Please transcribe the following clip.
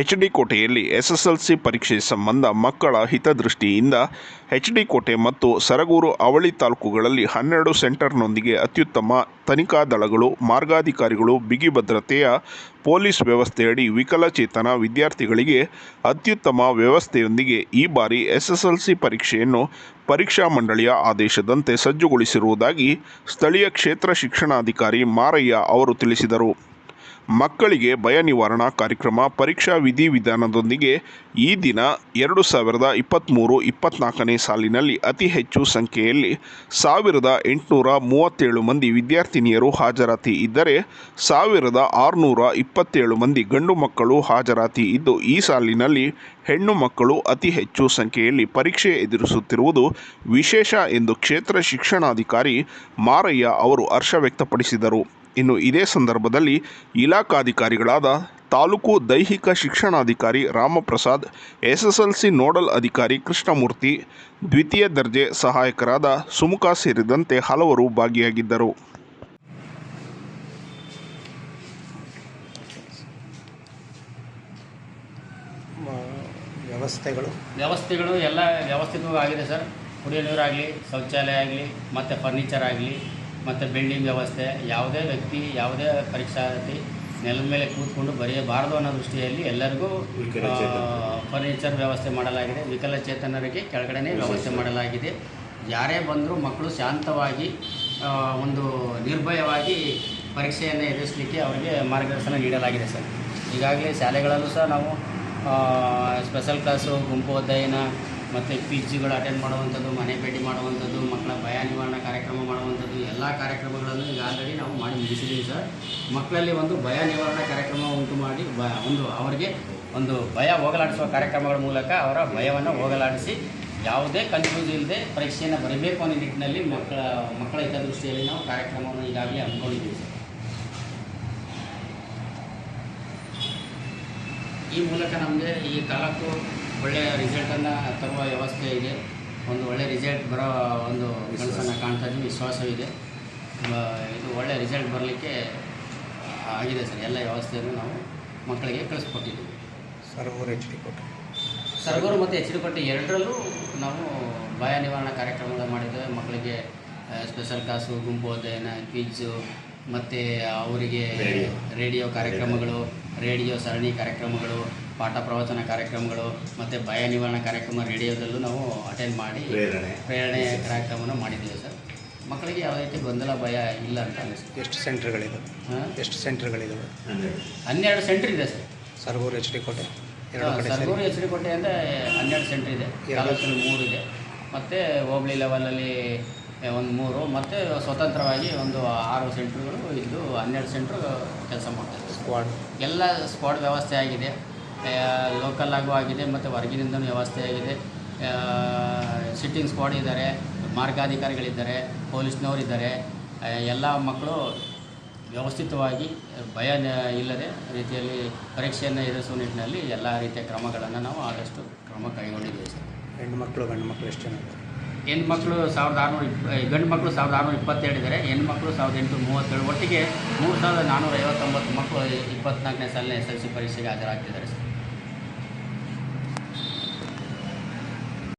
H D ಕೋಟೆಯಲ್ಲಿ SSLC ಪರೀಕ್ಷೆ ಸಂಬಂಧ ಮಕ್ಕಳ ಹಿತದೃಷ್ಟಿಯಿಂದ ಎಚ್ ಡಿ ಕೋಟೆ ಮತ್ತು ಸರಗೂರು ಅವಳಿ ತಾಲೂಕುಗಳಲ್ಲಿ ಹನ್ನೆರಡು ಸೆಂಟರ್ನೊಂದಿಗೆ ಅತ್ಯುತ್ತಮ ತನಿಖಾ ದಳಗಳು, ಮಾರ್ಗಾಧಿಕಾರಿಗಳು, ಬಿಗಿ ಭದ್ರತೆಯ ಪೊಲೀಸ್ ವ್ಯವಸ್ಥೆಯಡಿ ವಿಕಲಚೇತನ ವಿದ್ಯಾರ್ಥಿಗಳಿಗೆ ಅತ್ಯುತ್ತಮ ವ್ಯವಸ್ಥೆಯೊಂದಿಗೆ ಈ ಬಾರಿ ಎಸ್ಎಸ್ಎಲ್ಸಿ ಪರೀಕ್ಷೆಯನ್ನು ಪರೀಕ್ಷಾ ಮಂಡಳಿಯ ಆದೇಶದಂತೆ ಸಜ್ಜುಗೊಳಿಸಿರುವುದಾಗಿ ಸ್ಥಳೀಯ ಕ್ಷೇತ್ರ ಶಿಕ್ಷಣಾಧಿಕಾರಿ ಮಾರಯ್ಯ ಅವರು ತಿಳಿಸಿದರು. ಮಕ್ಕಳಿಗೆ ಭಯ ನಿವಾರಣಾ ಕಾರ್ಯಕ್ರಮ, ಪರೀಕ್ಷಾ ವಿಧಿವಿಧಾನದೊಂದಿಗೆ ಈ ದಿನ ಎರಡು ಸಾವಿರದ ಇಪ್ಪತ್ತ್ಮೂರು ಇಪ್ಪತ್ತ್ನಾಲ್ಕನೇ ಸಾಲಿನಲ್ಲಿ ಅತಿ ಹೆಚ್ಚು ಸಂಖ್ಯೆಯಲ್ಲಿ ಸಾವಿರದ ಎಂಟುನೂರ ಮೂವತ್ತೇಳು ಮಂದಿ ವಿದ್ಯಾರ್ಥಿನಿಯರು ಹಾಜರಾತಿ ಇದ್ದರೆ ಸಾವಿರದ ಆರುನೂರ ಇಪ್ಪತ್ತೇಳು ಮಂದಿ ಗಂಡು ಮಕ್ಕಳು ಹಾಜರಾತಿ ಇದ್ದು, ಈ ಸಾಲಿನಲ್ಲಿ ಹೆಣ್ಣು ಮಕ್ಕಳು ಅತಿ ಹೆಚ್ಚು ಸಂಖ್ಯೆಯಲ್ಲಿ ಪರೀಕ್ಷೆ ಎದುರಿಸುತ್ತಿರುವುದು ವಿಶೇಷ ಎಂದು ಕ್ಷೇತ್ರ ಶಿಕ್ಷಣಾಧಿಕಾರಿ ಮಾರಯ್ಯ ಅವರು ಹರ್ಷ ವ್ಯಕ್ತಪಡಿಸಿದರು. ಇನ್ನು ಇದೇ ಸಂದರ್ಭದಲ್ಲಿ ಇಲಾಖಾಧಿಕಾರಿಗಳಾದ ತಾಲೂಕು ದೈಹಿಕ ಶಿಕ್ಷಣಾಧಿಕಾರಿ ರಾಮಪ್ರಸಾದ್ ಎಸ್ಎಸ್ಎಲ್ಸಿ ನೋಡಲ್ ಅಧಿಕಾರಿ ಕೃಷ್ಣಮೂರ್ತಿ ದ್ವಿತೀಯ ದರ್ಜೆ ಸಹಾಯಕರಾದ ಸುಮುಖ ಸೇರಿದಂತೆ ಹಲವರು ಭಾಗಿಯಾಗಿದ್ದರು. ವ್ಯವಸ್ಥೆಗಳು? ವ್ಯವಸ್ಥೆಗಳು ಎಲ್ಲ ವ್ಯವಸ್ಥಿತವಾಗಿದೆ ಸರ್. ಕುಡಿಯೋ ನೀರಾಗಲಿ ಶೌಚಾಲಯ ಆಗಲಿ ಮತ್ತು ಫರ್ನಿಚರ್ ಆಗಲಿ. ಮತ್ತು ಬಿಲ್ಡಿಂಗ್ ವ್ಯವಸ್ಥೆ ಯಾವುದೇ ವ್ಯಕ್ತಿ ಯಾವುದೇ ಪರೀಕ್ಷಾರ್ಥಿ ನೆಲದ ಮೇಲೆ ಕೂತ್ಕೊಂಡು ಬರೆಯಬಾರದು ಅನ್ನೋ ದೃಷ್ಟಿಯಲ್ಲಿ ಎಲ್ಲರಿಗೂ ಫರ್ನಿಚರ್ ವ್ಯವಸ್ಥೆ ಮಾಡಲಾಗಿದೆ. ವಿಕಲಚೇತನರಿಗೆ ಕೆಳಗಡೆನೇ ವ್ಯವಸ್ಥೆ ಮಾಡಲಾಗಿದೆ. ಯಾರೇ ಬಂದರೂ ಮಕ್ಕಳು ಶಾಂತವಾಗಿ ಒಂದು ನಿರ್ಭಯವಾಗಿ ಪರೀಕ್ಷೆಯನ್ನು ಎದುರಿಸಲಿಕ್ಕೆ ಅವರಿಗೆ ಮಾರ್ಗದರ್ಶನ ನೀಡಲಾಗಿದೆ ಸರ್. ಈಗಾಗಲೇ ಶಾಲೆಗಳಲ್ಲೂ ಸಹ ನಾವು ಸ್ಪೆಷಲ್ ಕ್ಲಾಸು ಗುಂಪು ಅಧ್ಯಯನ ಮತ್ತು ಪಿ ಜಿಗಳು ಅಟೆಂಡ್ ಮಾಡುವಂಥದ್ದು, ಮನೆ ಭೇಟಿ ಮಾಡುವಂಥದ್ದು, ಮಕ್ಕಳ ಭಯ ನಿವಾರಣಾ ಕಾರ್ಯಕ್ರಮ ಮಾಡುವಂಥದ್ದು, ಎಲ್ಲ ಕಾರ್ಯಕ್ರಮಗಳನ್ನು ಈಗ ಆಲ್ರೆಡಿ ನಾವು ಮಾಡಿ ಮುಗಿಸಿದ್ದೀವಿ ಸರ್ ಮಕ್ಕಳಲ್ಲಿ ಒಂದು ಭಯ ನಿವಾರಣಾ ಕಾರ್ಯಕ್ರಮ ಉಂಟು ಮಾಡಿ ಬ ಒಂದು ಅವರಿಗೆ ಒಂದು ಭಯ ಹೋಗಲಾಡಿಸುವ ಕಾರ್ಯಕ್ರಮಗಳ ಮೂಲಕ ಅವರ ಭಯವನ್ನು ಹೋಗಲಾಡಿಸಿ, ಯಾವುದೇ ಕನ್ಫ್ಯೂಸ್ ಇಲ್ಲದೆ ಪರೀಕ್ಷೆಯನ್ನು ಬರೀಬೇಕು ಅನ್ನೋ ನಿಟ್ಟಿನಲ್ಲಿ ಮಕ್ಕಳ ಮಕ್ಕಳ ಹಿತದೃಷ್ಟಿಯಲ್ಲಿ ನಾವು ಕಾರ್ಯಕ್ರಮವನ್ನು ಈಗಾಗಲೇ ಅಂದ್ಕೊಂಡಿದ್ದೀವಿ ಸರ್ ಈ ಮೂಲಕ ನಮಗೆ ಈ ತಾಲೂಕು ಒಳ್ಳೆಯ ರಿಸಲ್ಟನ್ನು ತರುವ ವ್ಯವಸ್ಥೆ ಇದೆ. ಒಂದು ಒಳ್ಳೆಯ ರಿಸಲ್ಟ್ ಬರೋ ಒಂದು ಕೆಲಸನ ಕಾಣ್ತಾ ಇದ್ದೀವಿ. ವಿಶ್ವಾಸವಿದೆ ಇದು. ಒಳ್ಳೆಯ ರಿಸಲ್ಟ್ ಬರಲಿಕ್ಕೆ ಆಗಿದೆ ಸರ್. ಎಲ್ಲ ವ್ಯವಸ್ಥೆಯನ್ನು ನಾವು ಮಕ್ಕಳಿಗೆ ಕಳಿಸ್ಕೊಟ್ಟಿದ್ದೀವಿ. ಸರ್ವರು ಎಚ್ ಡಿ ಕೋಟೆ ಸರ್ಗೂರು ಮತ್ತು ಎಚ್ ಡಿ ಕೊಟ್ಟೆ ಎರಡರಲ್ಲೂ ನಾವು ಭಯ ನಿವಾರಣಾ ಕಾರ್ಯಕ್ರಮಗಳು ಮಾಡಿದ್ದೇವೆ. ಮಕ್ಕಳಿಗೆ ಸ್ಪೆಷಲ್ ಕ್ಲಾಸು ಗುಂಪು ಅಧ್ಯಯನ ಕ್ವಿಜ್ಜು ಮತ್ತು ಅವರಿಗೆ ರೇಡಿಯೋ. ಕಾರ್ಯಕ್ರಮಗಳು ರೇಡಿಯೋ. ಸರಣಿ ಕಾರ್ಯಕ್ರಮಗಳು ಪಾಠ ಪ್ರವಚನ ಕಾರ್ಯಕ್ರಮಗಳು ಮತ್ತು ಭಯ ನಿವಾರಣಾ ಕಾರ್ಯಕ್ರಮ ರೇಡಿಯೋದಲ್ಲೂ ನಾವು ಅಟೆಂಡ್ ಮಾಡಿ ಪ್ರೇರಣೆ. ಕಾರ್ಯಕ್ರಮವನ್ನು ಮಾಡಿದ್ದೀವಿ ಸರ್. ಮಕ್ಕಳಿಗೆ ಯಾವುದೇ ರೀತಿ ಗೊಂದಲ ಭಯ ಇಲ್ಲ ಅಂತ ಅನಿಸುತ್ತೆ ಎಷ್ಟು ಸೆಂಟ್ರ್ಗಳಿದೆ ಹಾಂ? ಎಷ್ಟು ಸೆಂಟ್ರ್ಗಳಿದೆ ಹನ್ನೆರಡು. ಸೆಂಟ್ರ್ ಇದೆ ಸರ್. ಸರ್ಗೂರು ಎಚ್ ಡಿ ಕೋಟೆ ಸರ್ಗೂರು ಎಚ್ ಡಿ ಕೋಟೆ ಅಂದರೆ ಹನ್ನೆರಡು ಸೆಂಟ್ರ್ ಇದೆ. ತಾಲೂಕಿನಲ್ಲಿ ಮೂರು ಇದೆ. ಮತ್ತು ಹೋಬಳಿ ಲೆವೆಲಲ್ಲಿ ಒಂದು ಮೂರು ಮತ್ತು ಸ್ವತಂತ್ರವಾಗಿ ಒಂದು ಆರು ಸೆಂಟ್ರುಗಳು ಇದ್ದು ಹನ್ನೆರಡು ಸೆಂಟ್ರು ಕೆಲಸ ಮಾಡ್ತಾರೆ ಸ್ಕ್ವಾಡ್ ಎಲ್ಲ ಸ್ಕ್ವಾಡ್ ವ್ಯವಸ್ಥೆ ಆಗಿದೆ. ಲೋಕಲ್ ಆಗು ಆಗಿದೆ ಮತ್ತು ಹೊರಗಿನಿಂದನೂ ವ್ಯವಸ್ಥೆ ಆಗಿದೆ. ಸಿಟ್ಟಿಂಗ್ ಸ್ಕ್ವಾಡ್ ಇದ್ದಾರೆ ಮಾರ್ಗಾಧಿಕಾರಿಗಳಿದ್ದಾರೆ ಪೊಲೀಸ್ನವರಿದ್ದಾರೆ. ಎಲ್ಲ ಮಕ್ಕಳು ವ್ಯವಸ್ಥಿತವಾಗಿ ಭಯ ಇಲ್ಲದೆ ರೀತಿಯಲ್ಲಿ ಪರೀಕ್ಷೆಯನ್ನು ಎದುರಿಸುವ ನಿಟ್ಟಿನಲ್ಲಿ ಎಲ್ಲ ರೀತಿಯ ಕ್ರಮಗಳನ್ನು ನಾವು ಆದಷ್ಟು ಕ್ರಮ ಕೈಗೊಂಡಿದ್ದೇವೆ ಸರ್. ಹೆಣ್ಣು ಮಕ್ಕಳು ಗಂಡು ಮಕ್ಕಳು ಎಷ್ಟು ಜನ ಇದ್ದಾರೆ? ಹೆಣ್ಮಕ್ಳು ಸಾವಿರದ ಆರುನೂರು ಇಪ್ಪ ಗಂಡು ಮಕ್ಕಳು ಸಾವಿರದ ಆರುನೂರ ಇದ್ದಾರೆ. ಹೆಣ್ಮಕ್ಳು ಸಾವಿರದ ಎಂಟುನೂರ ಮೂವತ್ತೇಳು ಒಟ್ಟಿಗೆ ಮೂರು ಸಾವಿರದ ನಾನ್ನೂರ ಐವತ್ತೊಂಬತ್ತು ಮಕ್ಕಳು ಇಪ್ಪತ್ನಾಲ್ಕನೇ ಸಾಲಿನ ಎಸ್ ಎಲ್ ಸಿ ಪರೀಕ್ಷೆಗೆ ಹಾಜರಾಗ್ತಿದ್ದಾರೆ. ಸರ್